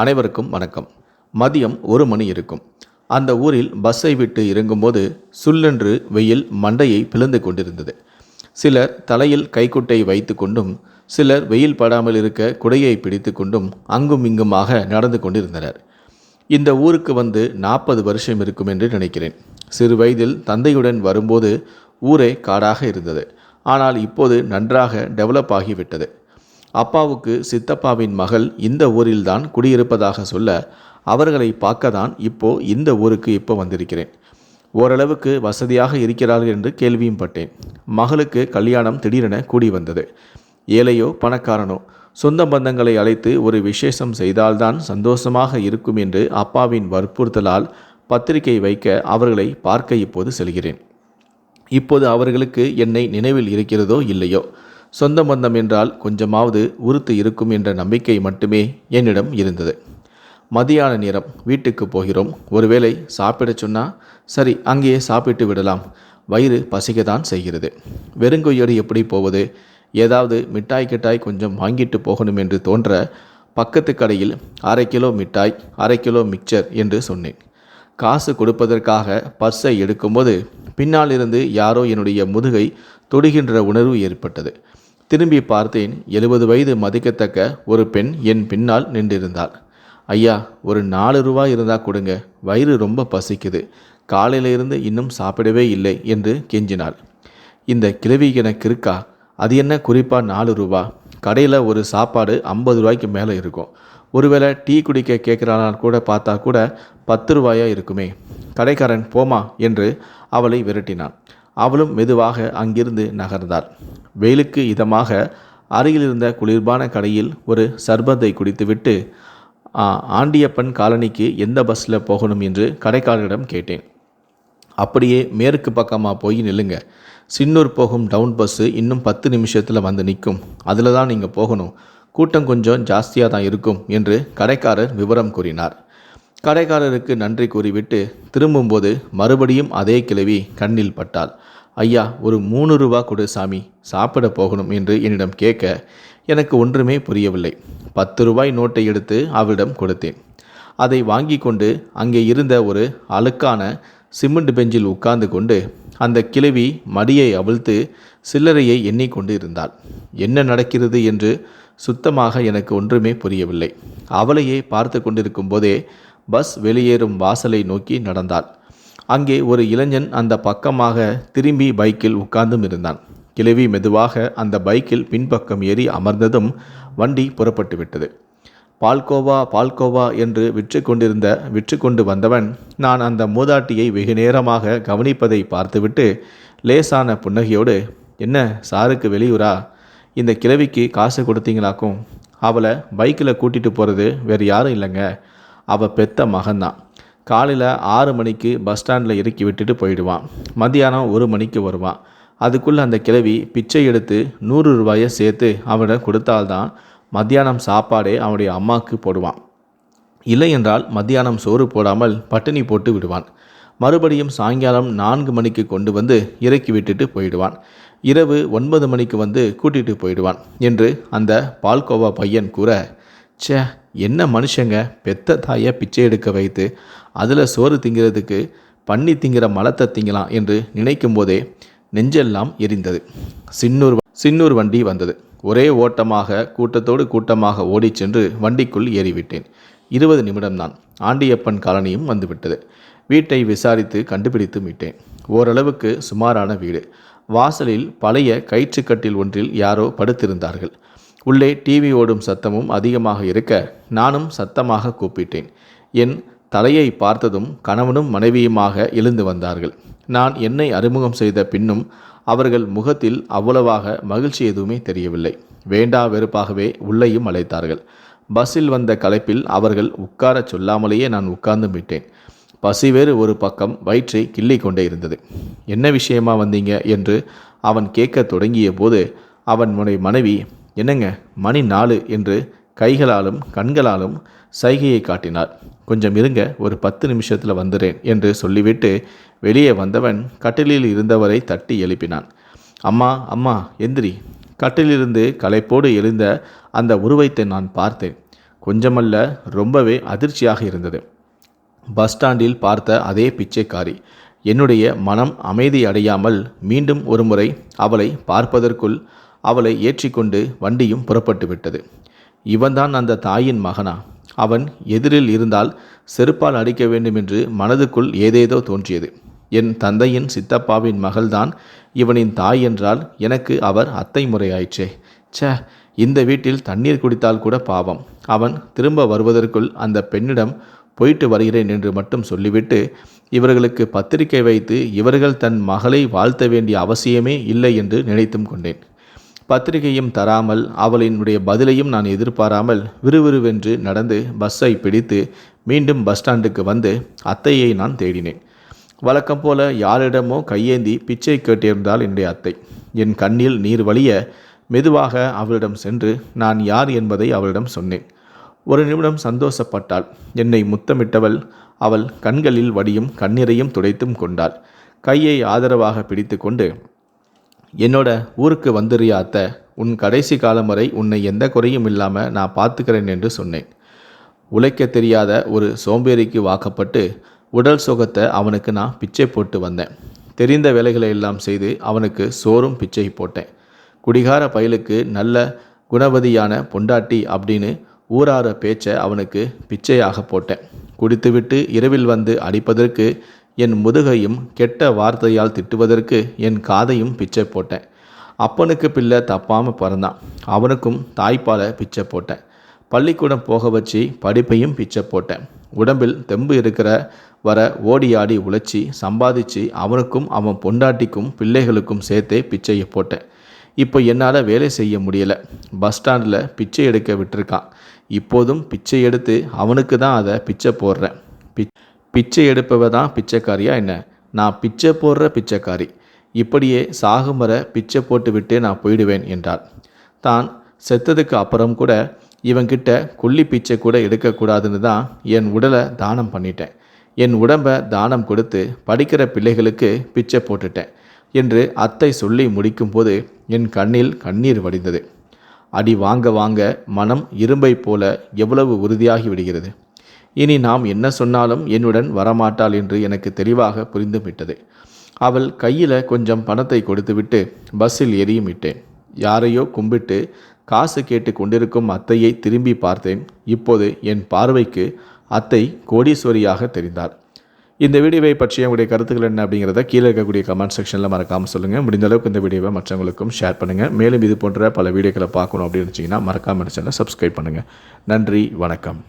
அனைவருக்கும் வணக்கம். மதியம் ஒரு மணி இருக்கும். அந்த ஊரில் பஸ்ஸை விட்டு இறங்கும்போது சுல்லென்று வெயில் மண்டையை பிளந்து கொண்டிருந்தது. சிலர் தலையில் கைக்குட்டை வைத்து கொண்டும் சிலர் வெயில் படாமல் இருக்க குடையை பிடித்து கொண்டும் அங்கும் இங்குமாக நடந்து கொண்டிருந்தனர். இந்த ஊருக்கு வந்து நாற்பது வருஷம் இருக்கும் என்று நினைக்கிறேன். சிறு வயதில் தந்தையுடன் வரும்போது ஊரே காடாக இருந்தது. ஆனால் இப்போது நன்றாக டெவலப் ஆகிவிட்டது. அப்பாவுக்கு சித்தப்பாவின் மகள் இந்த ஊரில்தான் குடியிருப்பதாக சொல்ல அவர்களை பார்க்க தான் இப்போ இந்த ஊருக்கு இப்போ வந்திருக்கிறேன். ஓரளவுக்கு வசதியாக இருக்கிறார்கள் என்று கேள்வியும் பட்டேன். மகளுக்கு கல்யாணம் திடீரென கூடி வந்தது. ஏழையோ பணக்காரனோ சொந்த பந்தங்களை அழைத்து ஒரு விசேஷம் செய்தால்தான் சந்தோஷமாக இருக்கும் என்று அப்பாவின் வற்புறுத்தலால் பத்திரிகை வைக்க அவர்களை பார்க்க இப்போது செல்கிறேன். இப்போது அவர்களுக்கு என்னை நினைவில் இருக்கிறதோ இல்லையோ? சொந்த பந்தம் என்றால் கொஞ்சமாவது உறுத்து இருக்கும் என்ற நம்பிக்கை மட்டுமே என்னிடம் இருந்தது. மதியான நேரம் வீட்டுக்கு போகிறோம். ஒருவேளை சாப்பிடச் சொன்னா சரி அங்கேயே சாப்பிட்டு விடலாம். வயிறு பசிக்கத்தான் செய்கிறது. வெறுங்கொய்யோடு எப்படி போவது? ஏதாவது மிட்டாய் கிட்டாய் கொஞ்சம் வாங்கிட்டு போகணும் என்று தோன்ற பக்கத்து கடையில் அரை கிலோ மிட்டாய் அரை கிலோ மிக்சர் என்று சொன்னேன். காசு கொடுப்பதற்காக பர்ஸை எடுக்கும்போது பின்னால் இருந்து யாரோ என்னுடைய முதுகை தொடுகின்ற உணர்வு ஏற்பட்டது. திரும்பி பார்த்தேன் எழுபது வயது மதிக்கத்தக்க ஒரு பெண் என் பின்னால் நின்றிருந்தாள். ஐயா ஒரு நாலு ரூபாய் இருந்தால் கொடுங்க. வயிறு ரொம்ப பசிக்குது. காலையிலிருந்து இன்னும் சாப்பிடவே இல்லை என்று கெஞ்சினாள். இந்த கிழவி எனக்கு இருக்கா? அது என்ன குறிப்பாக நாலு ரூபா? கடையில் ஒரு சாப்பாடு ஐம்பது ரூபாய்க்கு மேலே இருக்கும். ஒருவேளை டீ குடிக்க கேட்குறானால் கூட பார்த்தா கூட பத்து ரூபாயா இருக்குமே. கடைக்காரன் போமா என்று அவளை விரட்டினான். அவளும் மெதுவாக அங்கிருந்து நகர்ந்தாள். வெயிலுக்கு இதமாக அருகில் இருந்த குளிர்பான கடையில் ஒரு சர்பத்தை குடித்துவிட்டு "ஆ, ஆண்டியப்பன் காலனிக்கு எந்த பஸ்ஸில் போகணும்? என்று கடைக்காரரிடம் கேட்டேன். அப்படியே மேற்கு பக்கமாக போய் நில்லுங்க. சின்னூர் போகும் டவுன் பஸ்ஸு இன்னும் பத்து நிமிஷத்தில் வந்து நிற்கும். அதில் தான் நீங்கள் போகணும். கூட்டம் கொஞ்சம் ஜாஸ்தியாக தான் இருக்கும் என்று கடைக்காரர் விவரம் கூறினார். கடைக்காரருக்கு நன்றி கூறிவிட்டு திரும்பும்போது மறுபடியும் அதே கிழவி கண்ணில் பட்டாள். ஐயா ஒரு மூணு ரூபா கொடு சாமி சாப்பிட போகணும் என்று என்னிடம் கேட்க எனக்கு ஒன்றுமே புரியவில்லை. பத்து ரூபாய் நோட்டை எடுத்து அவளிடம் கொடுத்தேன். அதை வாங்கி கொண்டு அங்கே இருந்த ஒரு அழுக்கான சிமெண்ட் பெஞ்சில் உட்கார்ந்து கொண்டு அந்த கிழவி மடியை அவிழ்த்து சில்லறையை எண்ணிக்கொண்டு இருந்தாள். என்ன நடக்கிறது என்று சுத்தமாக எனக்கு ஒன்றுமே புரியவில்லை. அவளையே பார்த்து கொண்டிருக்கும் போதே பஸ் வெளியேறும் வாசலை நோக்கி நடந்தாள் அங்கே ஒரு இளைஞன் அந்த பக்கமாக திரும்பி பைக்கில் உட்கார்ந்தும் இருந்தான். கிழவி மெதுவாக அந்த பைக்கில் பின்பக்கம் ஏறி அமர்ந்ததும் வண்டி புறப்பட்டு விட்டது. பால்கோவா பால்கோவா என்று விற்று கொண்டிருந்த விற்று கொண்டு வந்தவன் நான் அந்த மூதாட்டியை வெகு நேரமாக கவனிப்பதை பார்த்துவிட்டு லேசான புன்னகையோடு என்ன சாருக்கு வெளியூரா? இந்த கிழவிக்கு காசு கொடுத்தீங்களாக்கும்? அவளை பைக்கில் கூட்டிகிட்டு போகிறது வேறு யாரும் இல்லைங்க. அவள் பெத்த மகன்தான். காலையில் ஆறு மணிக்கு பஸ் ஸ்டாண்டில் இறக்கி விட்டுட்டு போயிடுவான். மத்தியானம் ஒரு மணிக்கு வருவான். அதுக்குள்ளே அந்த கிழவி பிச்சை எடுத்து நூறு ரூபாயை சேர்த்து அவனை கொடுத்தால்தான் மத்தியானம் சாப்பாடே அவனுடைய அம்மாவுக்கு போடுவான். இல்லை என்றால் மத்தியானம் சோறு போடாமல் பட்டினி போட்டு விடுவான். மறுபடியும் சாயங்காலம் நான்கு மணிக்கு கொண்டு வந்து இறக்கி விட்டுட்டு போயிடுவான். இரவு ஒன்பது மணிக்கு வந்து கூட்டிட்டு போயிடுவான். என்று அந்த பால்கோவா பையன் கூற சே என்ன மனுஷங்க? பெத்த தாயை பிச்சை எடுக்க வைத்து அதில் சோறு திங்கிறதுக்கு பண்ணி திங்கிற மலத்தை திங்கலாம் என்று நினைக்கும் போதே நெஞ்செல்லாம் எரிந்தது. சின்னூர் சின்னூர் வண்டி வந்தது. ஒரே ஓட்டமாக கூட்டத்தோடு கூட்டமாக ஓடிச் சென்று வண்டிக்குள் ஏறிவிட்டேன். இருபது நிமிடம்தான். ஆண்டியப்பன் காலனியும் வந்துவிட்டது. வீட்டை விசாரித்து கண்டுபிடித்து விட்டேன் ஓரளவுக்கு சுமாரான வீடு. வாசலில் பழைய கயிற்றுக்கட்டில் ஒன்றில் யாரோ படுத்திருந்தார்கள். உள்ளே டிவி ஓடும் சத்தமும் அதிகமாக இருக்க நானும் சத்தமாக கூப்பிட்டேன். என் தலையை பார்த்ததும் கணவனும் மனைவியுமாக எழுந்து வந்தார்கள். நான் என்னை அறிமுகம் செய்த பின்னும் அவர்கள் முகத்தில் அவ்வளவாக மகிழ்ச்சி எதுவுமே தெரியவில்லை. வேண்டா வெறுப்பாகவே உள்ளேயும் அழைத்தார்கள். பஸ்ஸில் வந்த களைப்பில் அவர்கள் உட்காரச் சொல்லாமலேயே நான் உட்கார்ந்து விட்டேன். பசி வேறு ஒரு பக்கம் வயிற்றை கிள்ளி கொண்டே இருந்தது. என்ன விஷயமா வந்தீங்க? என்று அவன் கேட்கத் தொடங்கிய போது அவன் மனைவி என்னங்க மணி நாலு என்று கைகளாலும் கண்களாலும் சைகையை காட்டினார் கொஞ்சம் இருங்க ஒரு பத்து நிமிஷத்தில் வந்துடுறேன் என்று சொல்லிவிட்டு வெளியே வந்தவன் கட்டிலில் இருந்தவரை தட்டி எழுப்பினான். அம்மா அம்மா எந்திரி. கட்டிலிருந்து களைப்போடு எழுந்த அந்த உருவத்தை நான் பார்த்தேன். கொஞ்சமல்ல ரொம்பவே அதிர்ச்சியாக இருந்தது. பஸ் ஸ்டாண்டில் பார்த்த அதே பிச்சைக்காரி. என்னுடைய மனம் அமைதி அடையாமல் மீண்டும் ஒருமுறை அவளை பார்ப்பதற்குள் அவளை ஏற்றிக்கொண்டு வண்டியும் புறப்பட்டு விட்டது. இவன்தான் அந்த தாயின் மகனா? அவன் எதிரில் இருந்தால் செருப்பால் அடிக்க வேண்டும் என்று மனதுக்குள் ஏதேதோ தோன்றியது. என் தந்தையின் சித்தப்பாவின் மகள்தான் இவனின் தாய் என்றால் எனக்கு அவர் அத்தை முறையாயிற்றே. ச்சே இந்த வீட்டில் தண்ணீர் குடித்தால் கூட பாவம். அவன் திரும்ப வருவதற்குள் அந்த பெண்ணிடம் போயிட்டு வருகிறேன் என்று மட்டும் சொல்லிவிட்டு இவர்களுக்கு பத்திரிகை வைத்து இவர்கள் தன் மகளை வாழ்த்த வேண்டிய அவசியமே இல்லை என்று நினைத்தும் கொண்டேன். பத்திரிகையும் தராமல் அவளினுடைய பதிலையும் நான் எதிர்பாராமல் விறுவிறுவென்று நடந்து பஸ்ஸை பிடித்து மீண்டும் பஸ் ஸ்டாண்டுக்கு வந்து அத்தையை நான் தேடினேன். வழக்கம் போல யாரிடமோ கையேந்தி பிச்சை கேட்டிருந்தால் என்னுடைய அத்தை. என் கண்ணில் நீர் வழிய மெதுவாக அவளிடம் சென்று நான் யார் என்பதை அவளிடம் சொன்னேன். ஒரு நிமிடம் சந்தோஷப்பட்டாள். என்னை முத்தமிட்டவள். அவள் கண்களில் வடியும் கண்ணீரையும் துடைத்தும் கொண்டாள். கையை ஆதரவாக பிடித்துக்கொண்டு என்னோட ஊருக்கு வந்துறியா உன் கடைசி காலம் வரை உன்னை எந்த குறையும் இல்லாமல் நான் பார்த்துக்கிறேன் என்று சொன்னேன். உழைக்க தெரியாத ஒரு சோம்பேறிக்கு வாக்கப்பட்டு உடல் சுகத்தை அவனுக்கு நான் பிச்சை போட்டு வந்தேன். தெரிந்த வேலைகளை எல்லாம் செய்து அவனுக்கு சோறும் பிச்சை போட்டேன். குடிகார பயலுக்கு நல்ல குணவதியான பொண்டாட்டி அப்படின்னு ஊரார பேச்சை அவனுக்கு பிச்சையாக போட்டேன். குடித்துவிட்டு இரவில் வந்து அடிப்பதற்கு என் முதுகையும் கெட்ட வார்த்தையால் திட்டுவதற்கு என் காதையும் பிச்சை போட்டேன். அப்பனுக்கு பிள்ளை தப்பாமல் பிறந்தான். அவனுக்கும் தாய்ப்பாலை பிச்சை போட்டேன். பள்ளிக்கூடம் போக வச்சு படிப்பையும் பிச்சை போட்டேன். உடம்பில் தெம்பு இருக்கிற வர ஓடி ஆடி உழைச்சி சம்பாதிச்சு அவனுக்கும் அவன் பொண்டாட்டிக்கும் பிள்ளைகளுக்கும் சேர்த்தே பிச்சையை போட்டேன். இப்போ என்னால் வேலை செய்ய முடியலை. பஸ் ஸ்டாண்டில் பிச்சை எடுக்க விட்டுருக்கான். இப்போதும் பிச்சை எடுத்து அவனுக்கு தான் அதை பிச்சை போடுறேன். பிச் பிச்சை எடுப்பவ தான் பிச்சைக்காரியா என்ன? நான் பிச்சை போடுற பிச்சைக்காரி. இப்படியே சாகும் வர பிச்சை போட்டு விட்டு நான் போயிடுவேன் என்றார் தான் செத்ததுக்கு அப்புறம் கூட இவன்கிட்ட கொல்லி பிச்சை கூட எடுக்கக்கூடாதுன்னு தான் என் உடலை தானம் பண்ணிட்டேன். என் உடம்பை தானம் கொடுத்து படிக்கிற பிள்ளைகளுக்கு பிச்சை போட்டுட்டேன் என்று அத்தை சொல்லி முடிக்கும்போது என் கண்ணில் கண்ணீர் வடிந்தது. அடி வாங்க வாங்க மனம் இரும்பை போல எவ்வளவு உறுதியாகி விடுகிறது. இனி நாம் என்ன சொன்னாலும் என்னுடன் வரமாட்டாள் என்று எனக்கு தெளிவாக புரிந்து விட்டது அவள் கையில் கொஞ்சம் பணத்தை கொடுத்துவிட்டு பஸ்ஸில் எரியும் விட்டேன் யாரையோ கும்பிட்டு காசு கேட்டு கொண்டிருக்கும் அத்தையை திரும்பி பார்த்தேன். இப்போது என் பார்வைக்கு அத்தை கோடீஸ்வரியாக தெரிந்தாள் இந்த வீடியோவை பற்றிய உங்களுடைய கருத்துக்கள் என்ன அப்படிங்கிறத கீழே இருக்கக்கூடிய கமெண்ட் செக்ஷனில் மறக்காமல் சொல்லுங்கள் முடிந்த அளவுக்கு இந்த வீடியோவை மற்றவங்களுக்கும் ஷேர் பண்ணுங்கள் மேலும் இது போன்ற பல வீடியோக்களை பார்க்கணும் அப்படின்னு இருந்துச்சிங்கன்னா மறக்காமல் சேனலை சப்ஸ்கிரைப் பண்ணுங்கள் நன்றி வணக்கம்.